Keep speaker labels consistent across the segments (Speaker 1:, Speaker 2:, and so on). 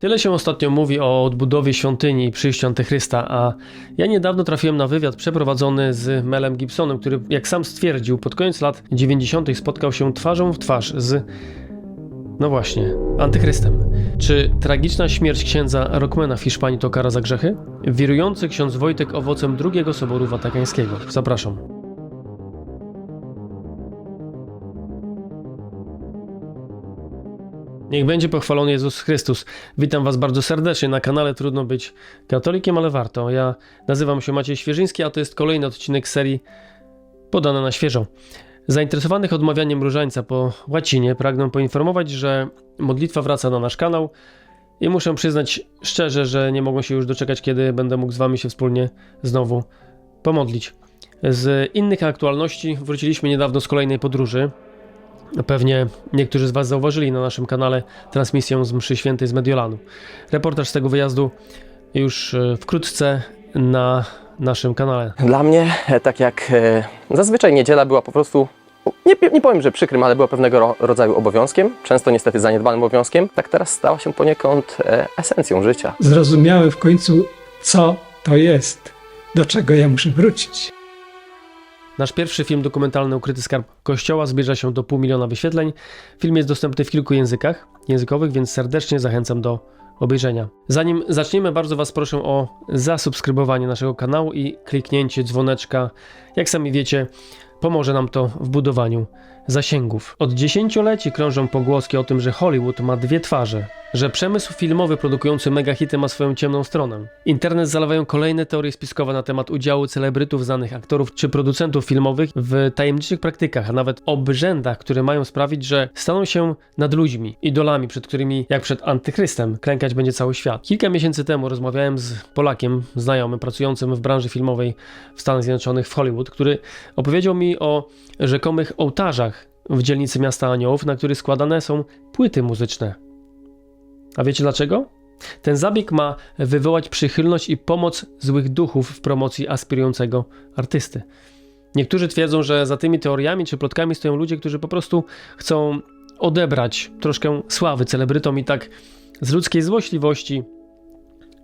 Speaker 1: Tyle się ostatnio mówi o odbudowie świątyni i przyjściu Antychrysta, a ja niedawno trafiłem na wywiad przeprowadzony z Melem Gibsonem, który, jak sam stwierdził, pod koniec lat 90. spotkał się twarzą w twarz z. No właśnie, Antychrystem. Czy tragiczna śmierć księdza Rockmana w Hiszpanii to kara za grzechy? Wirujący ksiądz Wojtek owocem drugiego soboru watykańskiego. Zapraszam. Niech będzie pochwalony Jezus Chrystus. Witam Was bardzo serdecznie. Na kanale Trudno być katolikiem, ale warto. Ja nazywam się Maciej Świeżyński, a to jest kolejny odcinek serii podane na świeżo. Zainteresowanych odmawianiem różańca po łacinie pragnę poinformować, że modlitwa wraca na nasz kanał i muszę przyznać szczerze, że nie mogę się już doczekać, kiedy będę mógł z Wami się wspólnie znowu pomodlić. Z innych aktualności wróciliśmy niedawno z kolejnej podróży. Pewnie niektórzy z Was zauważyli na naszym kanale transmisję z mszy świętej z Mediolanu. Reportaż z tego wyjazdu już e, wkrótce na naszym kanale.
Speaker 2: Dla mnie, e, tak jak e, zazwyczaj niedziela była po prostu, nie, nie powiem, że przykrym, ale była pewnego ro- rodzaju obowiązkiem, często niestety zaniedbanym obowiązkiem, tak teraz stała się poniekąd e, esencją życia.
Speaker 3: zrozumiałem w końcu, co to jest, do czego ja muszę wrócić.
Speaker 1: Nasz pierwszy film dokumentalny Ukryty Skarb Kościoła zbliża się do pół miliona wyświetleń. Film jest dostępny w kilku językach językowych, więc serdecznie zachęcam do obejrzenia. Zanim zaczniemy, bardzo Was proszę o zasubskrybowanie naszego kanału i kliknięcie dzwoneczka. Jak sami wiecie, pomoże nam to w budowaniu zasięgów. Od dziesięcioleci krążą pogłoski o tym, że Hollywood ma dwie twarze, że przemysł filmowy produkujący megahity ma swoją ciemną stronę. Internet zalewają kolejne teorie spiskowe na temat udziału celebrytów, znanych aktorów czy producentów filmowych w tajemniczych praktykach, a nawet obrzędach, które mają sprawić, że staną się nad ludźmi, idolami, przed którymi, jak przed antychrystem, klękać będzie cały świat. Kilka miesięcy temu rozmawiałem z Polakiem, znajomym, pracującym w branży filmowej w Stanach Zjednoczonych, w Hollywood, który opowiedział mi o rzekomych ołtarzach w dzielnicy miasta Aniołów, na których składane są płyty muzyczne. A wiecie dlaczego? Ten zabieg ma wywołać przychylność i pomoc złych duchów w promocji aspirującego artysty. Niektórzy twierdzą, że za tymi teoriami czy plotkami stoją ludzie, którzy po prostu chcą odebrać troszkę sławy celebrytom i tak z ludzkiej złośliwości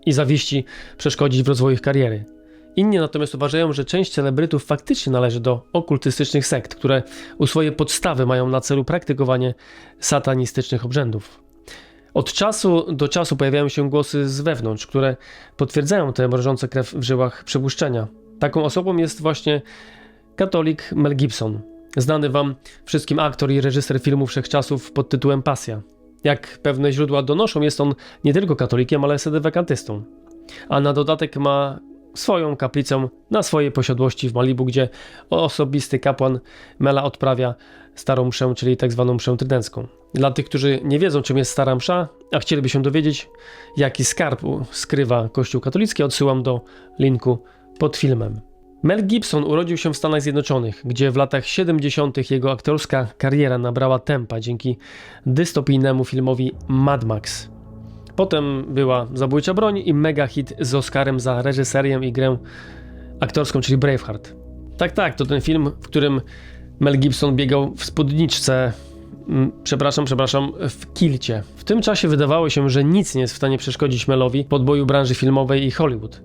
Speaker 1: i zawiści przeszkodzić w rozwoju ich kariery. Inni natomiast uważają, że część celebrytów faktycznie należy do okultystycznych sekt, które u swojej podstawy mają na celu praktykowanie satanistycznych obrzędów. Od czasu do czasu pojawiają się głosy z wewnątrz, które potwierdzają te mrożące krew w żyłach przepuszczenia. Taką osobą jest właśnie katolik Mel Gibson, znany wam wszystkim aktor i reżyser filmu wszechczasów pod tytułem Pasja. Jak pewne źródła donoszą, jest on nie tylko katolikiem, ale sedewakantystą. A na dodatek ma swoją kaplicę na swojej posiadłości w Malibu, gdzie osobisty kapłan Mela odprawia starą mszę, czyli tak zwaną mszę trydencką. Dla tych, którzy nie wiedzą, czym jest stara msza, a chcieliby się dowiedzieć, jaki skarb skrywa Kościół katolicki, odsyłam do linku pod filmem. Mel Gibson urodził się w Stanach Zjednoczonych, gdzie w latach 70. jego aktorska kariera nabrała tempa dzięki dystopijnemu filmowi Mad Max. Potem była Zabójcza Broń i mega hit z Oscarem za reżyserię i grę aktorską, czyli Braveheart. Tak, tak, to ten film, w którym Mel Gibson biegał w spódniczce, mm, przepraszam, przepraszam, w kilcie. W tym czasie wydawało się, że nic nie jest w stanie przeszkodzić Melowi podboju branży filmowej i Hollywood.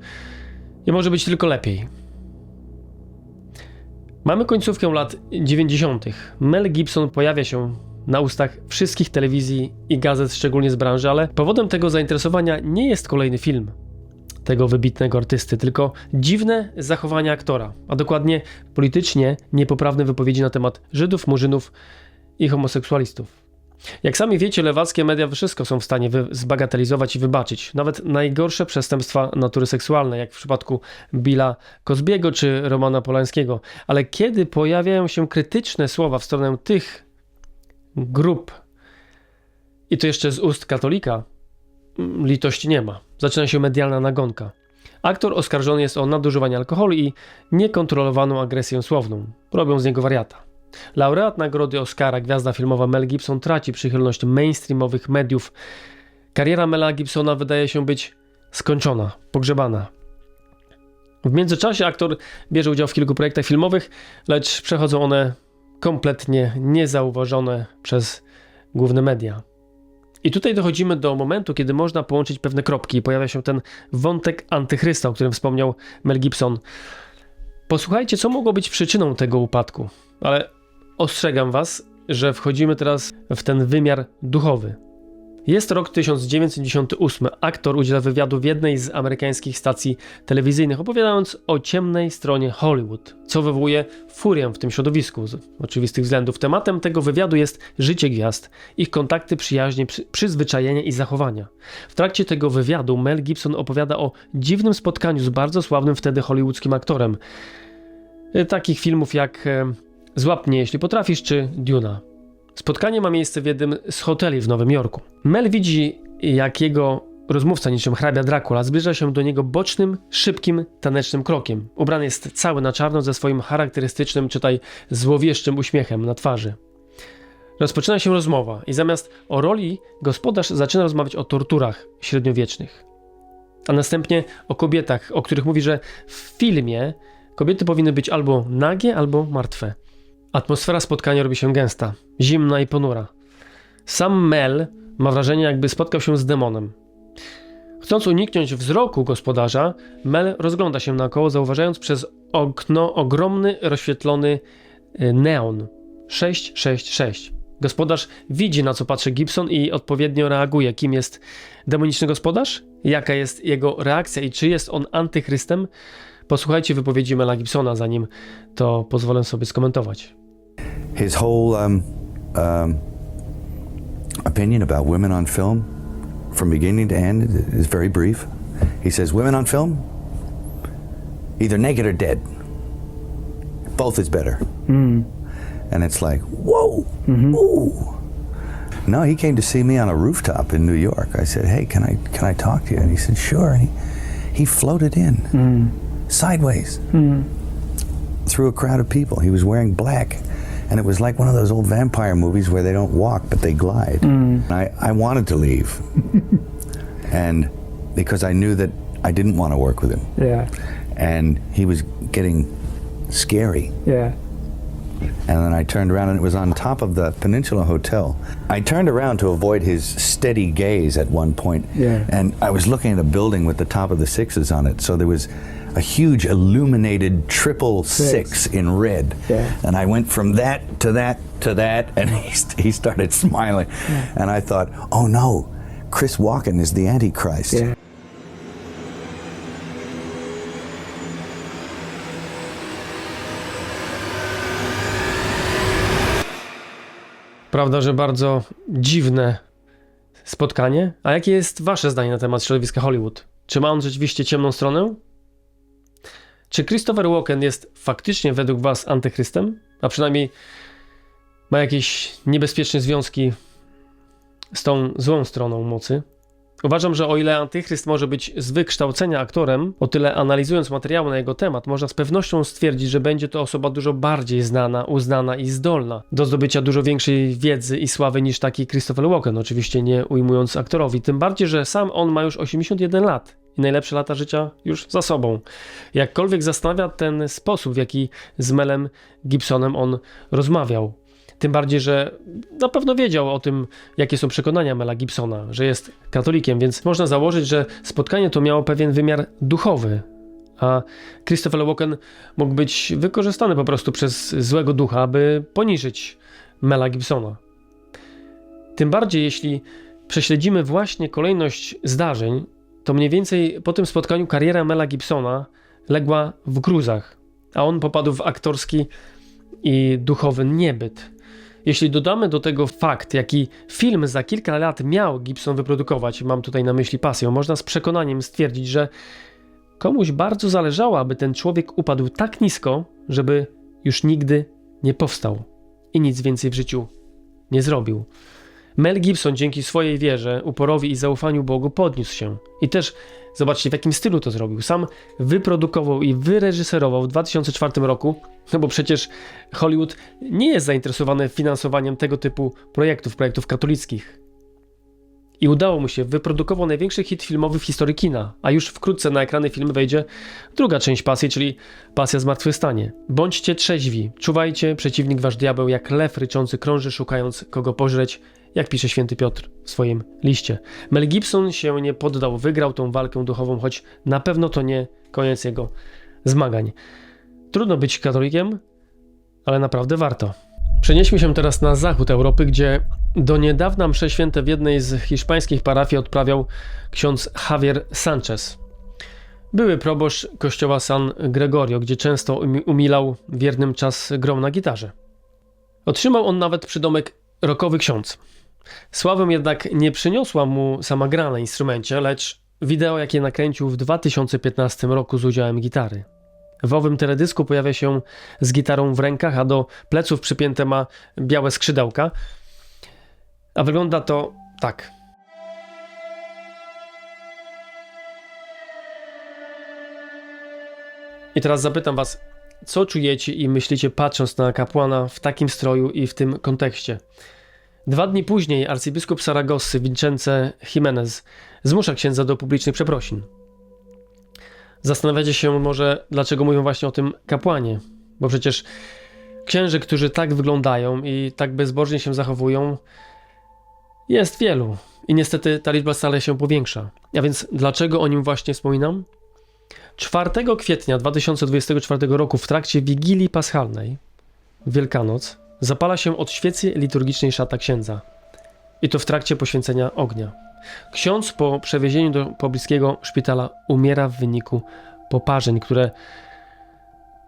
Speaker 1: I może być tylko lepiej. Mamy końcówkę lat 90. Mel Gibson pojawia się na ustach wszystkich telewizji i gazet, szczególnie z branży, ale powodem tego zainteresowania nie jest kolejny film tego wybitnego artysty, tylko dziwne zachowania aktora, a dokładnie politycznie niepoprawne wypowiedzi na temat Żydów, Murzynów i homoseksualistów. Jak sami wiecie, lewackie media wszystko są w stanie zbagatelizować i wybaczyć, nawet najgorsze przestępstwa natury seksualnej, jak w przypadku Billa Cosbiego czy Romana Polańskiego. Ale kiedy pojawiają się krytyczne słowa w stronę tych grup, i to jeszcze z ust katolika, mm, litości nie ma. Zaczyna się medialna nagonka. Aktor oskarżony jest o nadużywanie alkoholu i niekontrolowaną agresję słowną. Robią z niego wariata. Laureat nagrody Oscara, gwiazda filmowa Mel Gibson traci przychylność mainstreamowych mediów. Kariera Mela Gibsona wydaje się być skończona, pogrzebana. W międzyczasie aktor bierze udział w kilku projektach filmowych, lecz przechodzą one kompletnie niezauważone przez główne media. I tutaj dochodzimy do momentu, kiedy można połączyć pewne kropki i pojawia się ten wątek antychrysta, o którym wspomniał Mel Gibson. Posłuchajcie, co mogło być przyczyną tego upadku, ale ostrzegam was, że wchodzimy teraz w ten wymiar duchowy. Jest rok 1998. Aktor udziela wywiadu w jednej z amerykańskich stacji telewizyjnych, opowiadając o ciemnej stronie Hollywood, co wywołuje furię w tym środowisku z oczywistych względów. Tematem tego wywiadu jest życie gwiazd, ich kontakty, przyjaźnie, przy, przyzwyczajenia i zachowania. W trakcie tego wywiadu Mel Gibson opowiada o dziwnym spotkaniu z bardzo sławnym wtedy hollywoodzkim aktorem. E, Takich filmów jak e, Złap mnie, jeśli potrafisz, czy Duna. Spotkanie ma miejsce w jednym z hoteli w Nowym Jorku. Mel widzi, jak jego rozmówca, niczym hrabia Dracula, zbliża się do niego bocznym, szybkim, tanecznym krokiem. Ubrany jest cały na czarno ze swoim charakterystycznym, czytaj, złowieszczym uśmiechem na twarzy. Rozpoczyna się rozmowa i zamiast o roli gospodarz zaczyna rozmawiać o torturach średniowiecznych. A następnie o kobietach, o których mówi, że w filmie kobiety powinny być albo nagie, albo martwe. Atmosfera spotkania robi się gęsta, zimna i ponura. Sam Mel ma wrażenie, jakby spotkał się z demonem. Chcąc uniknąć wzroku gospodarza, Mel rozgląda się naokoło, zauważając przez okno ogromny, rozświetlony y, neon 666. Gospodarz widzi, na co patrzy Gibson i odpowiednio reaguje. Kim jest demoniczny gospodarz? Jaka jest jego reakcja i czy jest on antychrystem? Posłuchajcie wypowiedzi Mela Gibsona, zanim to pozwolę sobie skomentować.
Speaker 4: His whole um, um, opinion about women on film, from beginning to end, is very brief. He says, Women on film, either naked or dead. Both is better. And it's like, whoa, ooh. No, he came to see me on a rooftop in New York. I said, "Hey, can I can I talk to you?" And he said, "Sure." And he, he floated in sideways through a crowd of people. He was wearing black, and it was like one of those old vampire movies where they don't walk but they glide. Mm. I, I wanted to leave, and because I knew that I didn't want to work with him,
Speaker 3: Yeah,
Speaker 4: and he was getting scary.
Speaker 3: yeah.
Speaker 4: And then I turned around and it was on top of the Peninsula Hotel. I turned around to avoid his steady gaze at one point,
Speaker 3: Yeah.
Speaker 4: and I was looking at a building with the top of the sixes on it. So there was a huge illuminated triple
Speaker 3: Six.
Speaker 4: six in red.
Speaker 3: Yeah.
Speaker 4: And I went from that to that to that, and he, st- he started smiling. And I thought, oh no, Chris Walken is the Antichrist.
Speaker 1: Prawda, że bardzo dziwne spotkanie. A jakie jest wasze zdanie na temat środowiska Hollywood? Czy ma on rzeczywiście ciemną stronę? Czy Christopher Walken jest faktycznie według was antychrystem? A przynajmniej ma jakieś niebezpieczne związki z tą złą stroną mocy? Uważam, że o ile antychryst może być z wykształcenia aktorem, o tyle analizując materiały na jego temat, można z pewnością stwierdzić, że będzie to osoba dużo bardziej znana, uznana i zdolna do zdobycia dużo większej wiedzy i sławy niż taki Christopher Walken, oczywiście nie ujmując aktorowi. Tym bardziej, że sam on ma już 81 lat i najlepsze lata życia już za sobą. Jakkolwiek zastanawia ten sposób, w jaki z Melem Gibsonem on rozmawiał. Tym bardziej, że na pewno wiedział o tym, jakie są przekonania Mela Gibsona, że jest katolikiem, więc można założyć, że spotkanie to miało pewien wymiar duchowy, a Christopher Walken mógł być wykorzystany po prostu przez złego ducha, aby poniżyć Mela Gibsona. Tym bardziej, jeśli prześledzimy właśnie kolejność zdarzeń, to mniej więcej po tym spotkaniu kariera Mela Gibsona legła w gruzach, a on popadł w aktorski i duchowy niebyt. Jeśli dodamy do tego fakt, jaki film za kilka lat miał Gibson wyprodukować, mam tutaj na myśli pasję, można z przekonaniem stwierdzić, że komuś bardzo zależało, aby ten człowiek upadł tak nisko, żeby już nigdy nie powstał i nic więcej w życiu nie zrobił. Mel Gibson dzięki swojej wierze, uporowi i zaufaniu Bogu podniósł się. I też zobaczcie, w jakim stylu to zrobił. Sam wyprodukował i wyreżyserował w 2004 roku, no bo przecież Hollywood nie jest zainteresowany finansowaniem tego typu projektów, projektów katolickich. I udało mu się, wyprodukował największy hit filmowy w historii kina, a już wkrótce na ekrany filmu wejdzie druga część pasji, czyli pasja zmartwychwstanie. Bądźcie trzeźwi, czuwajcie, przeciwnik wasz diabeł jak lew ryczący krąży szukając kogo pożreć, jak pisze święty Piotr w swoim liście. Mel Gibson się nie poddał, wygrał tą walkę duchową, choć na pewno to nie koniec jego zmagań. Trudno być katolikiem, ale naprawdę warto. Przenieśmy się teraz na zachód Europy, gdzie do niedawna msze święte w jednej z hiszpańskich parafii odprawiał ksiądz Javier Sanchez. Były proboszcz kościoła San Gregorio, gdzie często umi- umilał wiernym czas grą na gitarze. Otrzymał on nawet przydomek rokowy ksiądz. Sławę jednak nie przyniosła mu sama gra na instrumencie, lecz wideo, jakie nakręcił w 2015 roku z udziałem gitary. W owym teledysku pojawia się z gitarą w rękach, a do pleców przypięte ma białe skrzydełka. A wygląda to tak. I teraz zapytam Was, co czujecie i myślicie patrząc na kapłana w takim stroju i w tym kontekście? Dwa dni później arcybiskup Saragossy Vincenze Jimenez zmusza księdza do publicznych przeprosin. Zastanawiacie się może, dlaczego mówią właśnie o tym kapłanie, bo przecież księży, którzy tak wyglądają i tak bezbożnie się zachowują, jest wielu. I niestety ta liczba stale się powiększa. A więc dlaczego o nim właśnie wspominam? 4 kwietnia 2024 roku w trakcie Wigilii Paschalnej, Wielkanoc, zapala się od świecy liturgicznej szata księdza. I to w trakcie poświęcenia ognia. Ksiądz po przewiezieniu do pobliskiego szpitala umiera w wyniku poparzeń, które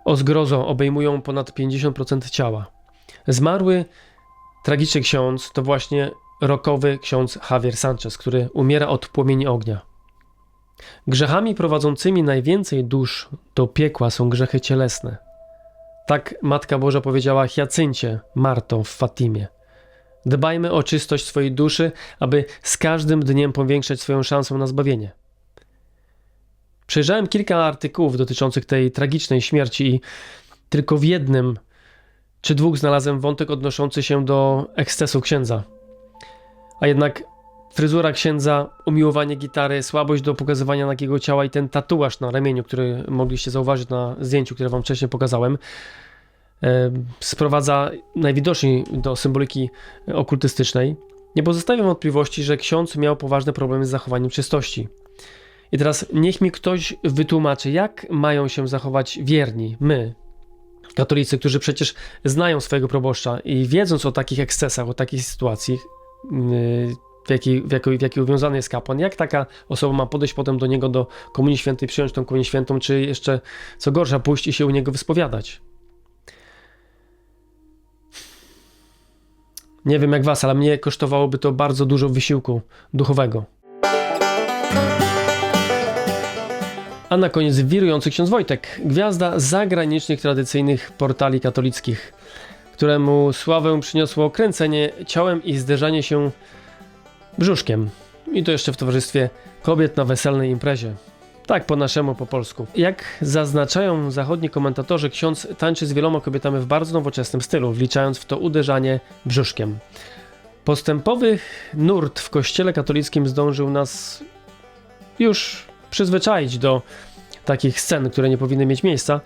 Speaker 1: o zgrozą obejmują ponad 50% ciała. Zmarły tragiczny ksiądz to właśnie rokowy ksiądz Javier Sanchez, który umiera od płomieni ognia. Grzechami prowadzącymi najwięcej dusz do piekła są grzechy cielesne. Tak Matka Boża powiedziała Hiacyncie, Marto w Fatimie. Dbajmy o czystość swojej duszy, aby z każdym dniem powiększać swoją szansę na zbawienie. Przejrzałem kilka artykułów dotyczących tej tragicznej śmierci i tylko w jednym czy dwóch znalazłem wątek odnoszący się do ekscesu księdza. A jednak fryzura księdza, umiłowanie gitary, słabość do pokazywania nagiego ciała i ten tatuaż na ramieniu, który mogliście zauważyć na zdjęciu, które wam wcześniej pokazałem, e, sprowadza najwidoczniej do symboliki okultystycznej. Nie pozostawia wątpliwości, że ksiądz miał poważne problemy z zachowaniem czystości. I teraz niech mi ktoś wytłumaczy, jak mają się zachować wierni, my, katolicy, którzy przecież znają swojego proboszcza i wiedząc o takich ekscesach, o takiej sytuacji, yy, w jakiej, w, jakiej, w jakiej uwiązany jest kapłan, jak taka osoba ma podejść potem do niego do Komunii Świętej, przyjąć tą Komunię Świętą, czy jeszcze co gorsza, pójść i się u niego wyspowiadać. Nie wiem jak was, ale mnie kosztowałoby to bardzo dużo wysiłku duchowego. A na koniec wirujący ksiądz Wojtek, gwiazda zagranicznych tradycyjnych portali katolickich, któremu sławę przyniosło kręcenie ciałem i zderzanie się brzuszkiem. I to jeszcze w towarzystwie kobiet na weselnej imprezie. Tak po naszemu, po polsku. Jak zaznaczają zachodni komentatorzy, ksiądz tańczy z wieloma kobietami w bardzo nowoczesnym stylu, wliczając w to uderzanie brzuszkiem. Postępowy nurt w kościele katolickim zdążył nas już przyzwyczaić do takich scen, które nie powinny mieć miejsca.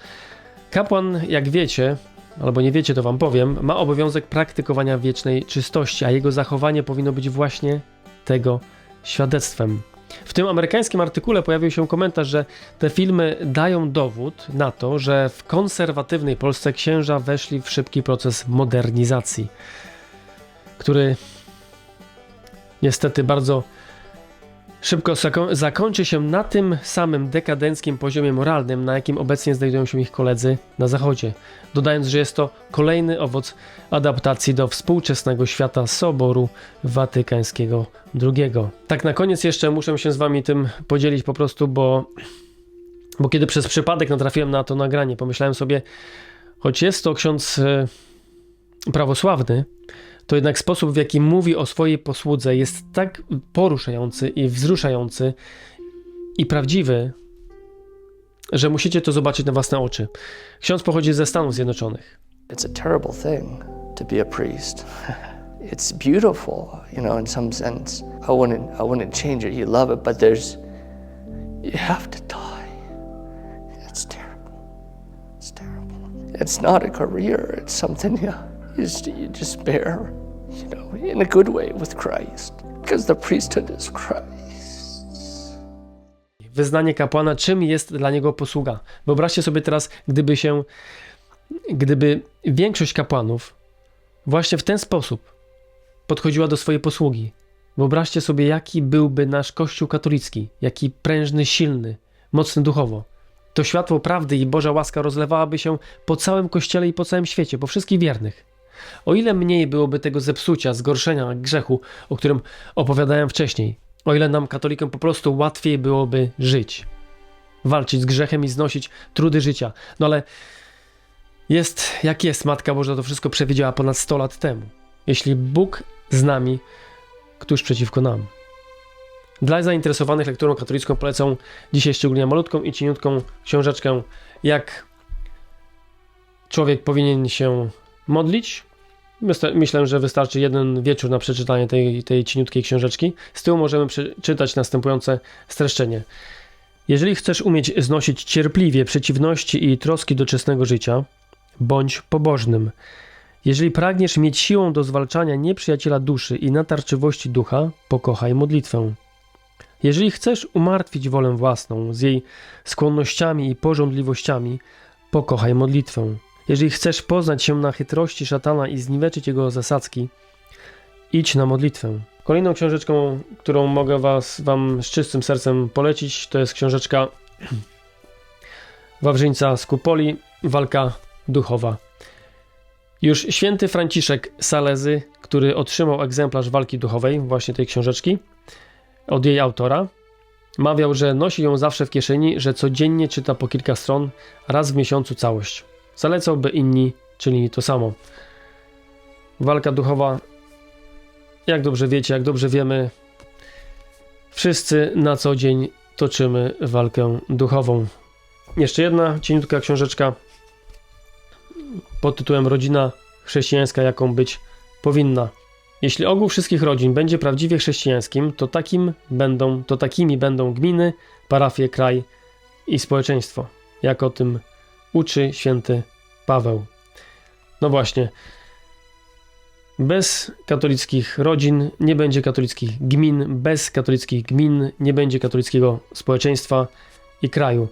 Speaker 1: Kapłan, jak wiecie, albo nie wiecie, to wam powiem, ma obowiązek praktykowania wiecznej czystości, a jego zachowanie powinno być właśnie tego świadectwem. W tym amerykańskim artykule pojawił się komentarz, że te filmy dają dowód na to, że w konserwatywnej Polsce księża weszli w szybki proces modernizacji, który niestety bardzo szybko zako- zakończy się na tym samym dekadenckim poziomie moralnym, na jakim obecnie znajdują się ich koledzy na Zachodzie, dodając, że jest to kolejny owoc adaptacji do współczesnego świata Soboru Watykańskiego II. Tak na koniec jeszcze muszę się z wami tym podzielić po prostu, bo, bo kiedy przez przypadek natrafiłem na to nagranie, pomyślałem sobie, choć jest to ksiądz e, prawosławny, to jednak sposób, w jaki mówi o swojej posłudze, jest tak poruszający i wzruszający i prawdziwy, że musicie to zobaczyć na własne oczy. Ksiądz pochodzi ze Stanów Zjednoczonych.
Speaker 5: It's a terrible thing to be a priest. it's beautiful, you know, in some sense. I wouldn't I wouldn't change it. You love it, but there's you have to die. It's terrible. It's terrible. It's not a career. It's something you just, you just bear, you know, in a good way with Christ, because the priesthood is Christ.
Speaker 1: Wyznanie kapłana, czym jest dla niego posługa. Wyobraźcie sobie teraz, gdyby się, gdyby większość kapłanów właśnie w ten sposób podchodziła do swojej posługi. Wyobraźcie sobie, jaki byłby nasz Kościół katolicki, jaki prężny, silny, mocny duchowo. To światło prawdy i Boża łaska rozlewałaby się po całym Kościele i po całym świecie, po wszystkich wiernych. O ile mniej byłoby tego zepsucia, zgorszenia, grzechu, o którym opowiadałem wcześniej, o ile nam, katolikom, po prostu łatwiej byłoby żyć, walczyć z grzechem i znosić trudy życia. No ale jest jak jest, Matka Boża to wszystko przewidziała ponad 100 lat temu. Jeśli Bóg z nami, któż przeciwko nam? Dla zainteresowanych lekturą katolicką polecą dzisiaj szczególnie malutką i cieniutką książeczkę, jak człowiek powinien się modlić. Myślę- że wystarczy jeden wieczór na przeczytanie tej, tej cieniutkiej książeczki. Z tyłu możemy przeczytać następujące streszczenie. Jeżeli chcesz umieć znosić cierpliwie przeciwności i troski doczesnego życia, bądź pobożnym. Jeżeli pragniesz mieć siłą do zwalczania nieprzyjaciela duszy i natarczywości ducha, pokochaj modlitwę. Jeżeli chcesz umartwić wolę własną z jej skłonnościami i pożądliwościami, pokochaj modlitwę. Jeżeli chcesz poznać się na chytrości szatana i zniweczyć jego zasadzki, idź na modlitwę. Kolejną książeczką, którą mogę was, Wam z czystym sercem polecić, to jest książeczka Wawrzyńca z Kupoli, Walka duchowa. Już święty Franciszek Salezy, który otrzymał egzemplarz walki duchowej, właśnie tej książeczki, od jej autora, mawiał, że nosi ją zawsze w kieszeni, że codziennie czyta po kilka stron, raz w miesiącu całość. Zalecał, by inni czynili to samo. Walka duchowa, jak dobrze wiecie, jak dobrze wiemy, wszyscy na co dzień toczymy walkę duchową. Jeszcze jedna cieniutka książeczka pod tytułem Rodzina chrześcijańska, jaką być powinna. Jeśli ogół wszystkich rodzin będzie prawdziwie chrześcijańskim, to, takim będą, to takimi będą gminy, parafie, kraj i społeczeństwo, jak o tym uczy święty Paweł. No właśnie, bez katolickich rodzin nie będzie katolickich gmin, bez katolickich gmin nie będzie katolickiego społeczeństwa i kraju.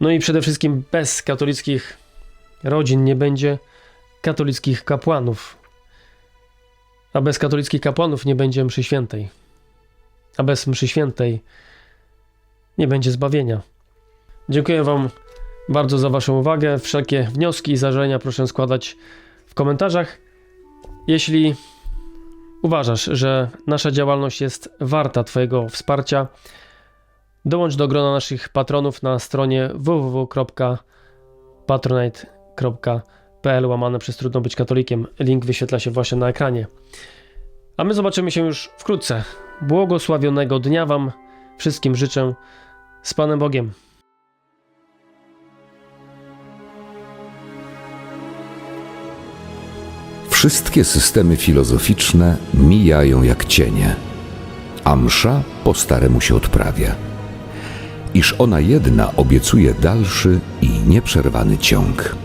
Speaker 1: No i przede wszystkim bez katolickich rodzin nie będzie katolickich kapłanów. A bez katolickich kapłanów nie będzie mszy świętej. A bez mszy świętej nie będzie zbawienia. Dziękuję Wam bardzo za Waszą uwagę. Wszelkie wnioski i zażalenia proszę składać w komentarzach. Jeśli uważasz, że nasza działalność jest warta Twojego wsparcia, dołącz do grona naszych patronów na stronie www.patronite.pl łamane przez trudno być katolikiem. Link wyświetla się właśnie na ekranie. A my zobaczymy się już wkrótce. Błogosławionego dnia Wam wszystkim życzę z Panem Bogiem.
Speaker 6: Wszystkie systemy filozoficzne mijają jak cienie, a msza po staremu się odprawia. Iż ona jedna obiecuje dalszy i nieprzerwany ciąg.